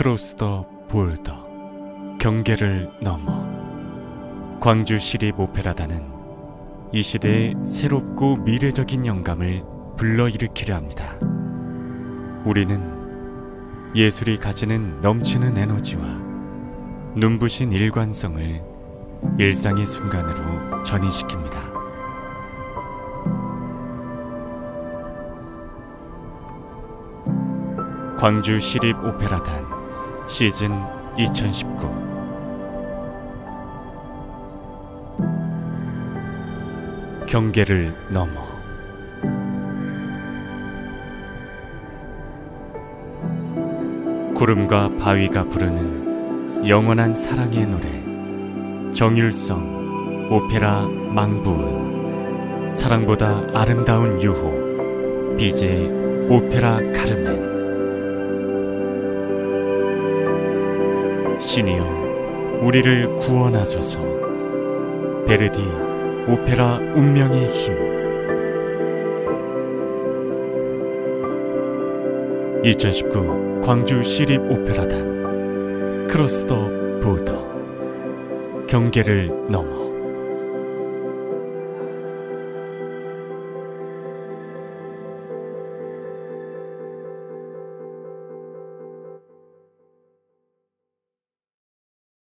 크로스 더 볼더 경계를 넘어 광주 시립 오페라단은 이 시대의 새롭고 미래적인 영감을 불러일으키려 합니다. 우리는 예술이 가지는 넘치는 에너지와 눈부신 일관성을 일상의 순간으로 전이시킵니다. 광주 시립 오페라단 시즌 2019 경계를 넘어. 구름과 바위가 부르는 영원한 사랑의 노래 정율성 오페라 망부은 사랑보다 아름다운 유호 비제 오페라 카르멘 신이여 우리를 구원하소서. 베르디 오페라 운명의 힘. 2019 광주 시립 오페라단 크로스 더 보더. 경계를 넘어